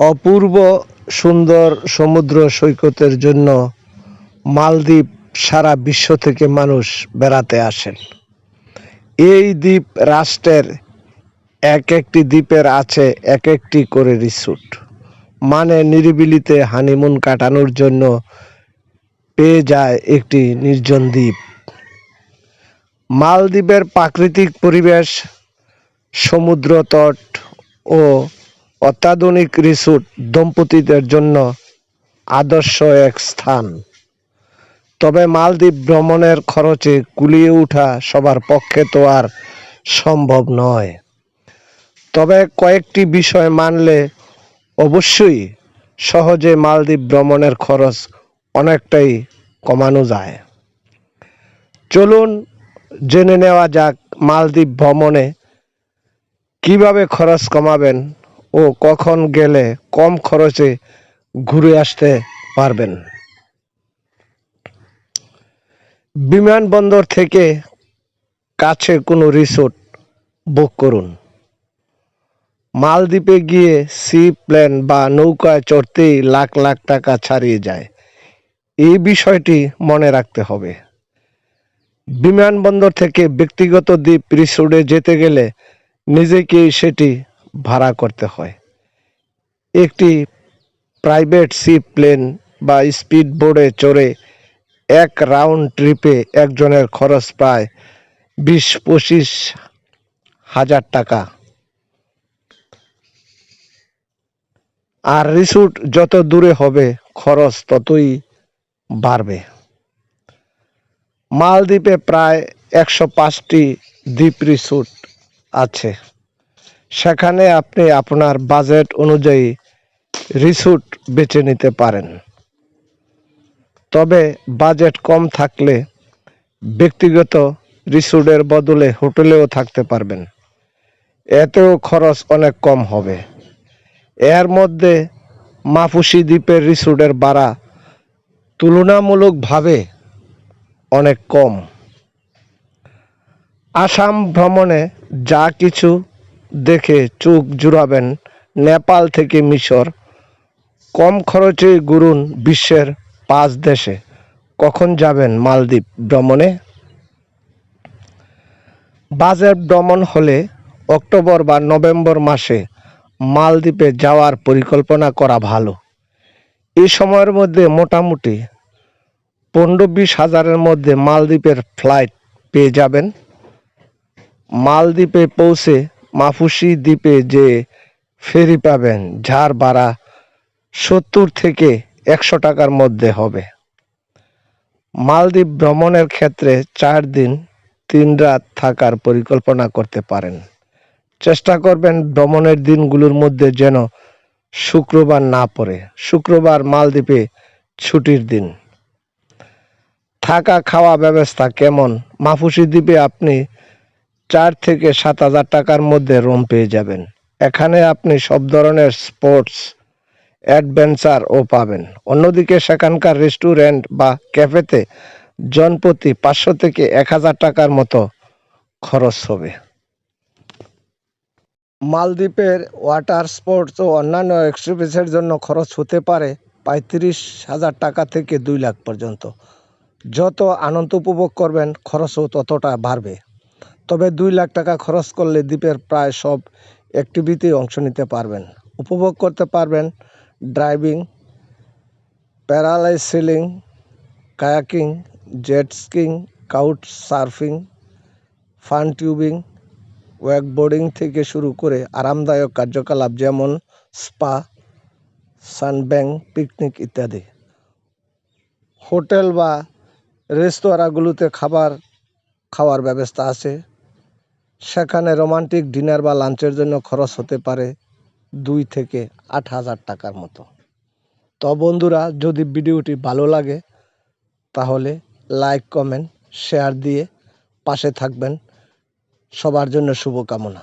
অপূর্ব সুন্দর সমুদ্র সৈকতের জন্য মালদ্বীপ সারা বিশ্ব থেকে মানুষ বেড়াতে আসেন। এই দ্বীপ রাষ্ট্রের এক একটি দ্বীপের আছে এক একটি করে রিসুট মানে নিরিবিলিতে হানিমুন কাটানোর জন্য পেয়ে যায় একটি নির্জন দ্বীপ। মালদ্বীপের প্রাকৃতিক পরিবেশ, সমুদ্র তট ও অত্যাধুনিক রিসোর্ট দম্পতিদের জন্য আদর্শ এক স্থান। তবে মালদ্বীপ ভ্রমণের খরচে কুলিয়ে ওঠা সবার পক্ষে তো আর সম্ভব নয়। তবে কয়েকটি বিষয় মানলে অবশ্যই সহজে মালদ্বীপ ভ্রমণের খরচ অনেকটাই কমানো যায়। চলুন জেনে নেওয়া যাক মালদ্বীপ ভ্রমণে কীভাবে খরচ কমাবেন ও কখন গেলে কম খরচে ঘুরে আসতে পারবেন? বিমানবন্দর থেকে কাছে কোনো রিসোর্ট বুক করুন। মালদ্বীপে গিয়ে সি প্লেন বা নৌকায় চড়তেই লাখ লাখ টাকা ছাড়িয়ে যায়। এই বিষয়টি মনে রাখতে হবে। বিমানবন্দর থেকে ব্যক্তিগত দ্বীপ রিসোর্টে যেতে গেলে নিজেকেই সেটি ভাড়া করতে হয়। একটি প্রাইভেট সি প্লেন বা স্পিড বোর্ডে চড়ে এক রাউন্ড ট্রিপে একজনের খরচ প্রায় বিশ পঁচিশ হাজার টাকা। আর রিসুট যত দূরে হবে, খরচ ততই বাড়বে। মালদ্বীপে প্রায় একশো পাঁচটি দ্বীপ রিসুট আছে। সেখানে আপনি আপনার বাজেট অনুযায়ী রিসুট বেছে নিতে পারেন। তবে বাজেট কম থাকলে ব্যক্তিগত রিসুটের বদলে হোটেলেও থাকতে পারবেন। এতেও খরচ অনেক কম হবে। এর মধ্যে মাফুসি দ্বীপের রিসোর্টের ভাড়া তুলনামূলকভাবে অনেক কম। আসাম ভ্রমণে যা কিছু দেখে চোখ জুড়াবেন নেপাল থেকে মিশর। কম খরচে ঘুরুন বিশ্বের পাঁচ দেশে। কখন যাবেন মালদ্বীপ ভ্রমণে? বাজেট ভ্রমণ হলে অক্টোবর বা নভেম্বর মাসে মালদ্বীপে যাওয়ার পরিকল্পনা করা ভালো। এই সময়ের মধ্যে মোটামুটি পনেরো বিশ হাজারের মধ্যে মালদ্বীপের ফ্লাইট পেয়ে যাবেন। মালদ্বীপে পৌঁছে মাফুসি দ্বীপে যে ফেরি পাবেন, যার ভাড়া সত্তর থেকে একশো টাকার মধ্যে হবে। মালদ্বীপ ভ্রমণের ক্ষেত্রে চার দিন, তিন রাত থাকার পরিকল্পনা করতে পারেন। চেষ্টা করবেন ভ্রমণের দিনগুলোর মধ্যে যেন শুক্রবার না পড়ে। শুক্রবার মালদ্বীপে ছুটির দিন। থাকা খাওয়া ব্যবস্থা কেমন? মাফুসি দ্বীপে আপনি চার থেকে সাত হাজার টাকার মধ্যে রুম পেয়ে যাবেন। এখানে আপনি সব ধরনের স্পোর্টস অ্যাডভেঞ্চার ও পাবেন। অন্যদিকে সেখানকার রেস্টুরেন্ট বা ক্যাফেতে জনপ্রতি পাঁচশো থেকে এক হাজার টাকার মতো খরচ হবে। মালদ্বীপের ওয়াটার স্পোর্টস ও অন্যান্য এক্সট্রিবিউসের জন্য খরচ হতে পারে পঁয়ত্রিশ হাজার টাকা থেকে দুই লাখ পর্যন্ত। যত আনন্দ উপভোগ করবেন, খরচও ততটা বাড়বে। তবে দুই লাখ টাকা খরচ করলে দ্বীপের প্রায় সব অ্যাক্টিভিটি অংশ নিতে পারবেন। উপভোগ করতে পারবেন driving, parasailing, kayaking, jet skiing, kite surfing, fun tubing, wakeboarding থেকে শুরু করে আরামদায়ক কার্যকলাপ যেমন স্পা সানব্যাং পিকনিক ইত্যাদি। হোটেল বা রেস্তোরাঁগুলোতে খাবার খাওয়ার ব্যবস্থা আছে। সেখানে রোমান্টিক ডিনার বা লাঞ্চের জন্য খরচ হতে পারে দুই থেকে আট হাজার টাকার মতো। তো বন্ধুরা, যদি ভিডিওটি ভালো লাগে, তাহলে লাইক, কমেন্ট, শেয়ার দিয়ে পাশে থাকবেন। সবার জন্য শুভকামনা।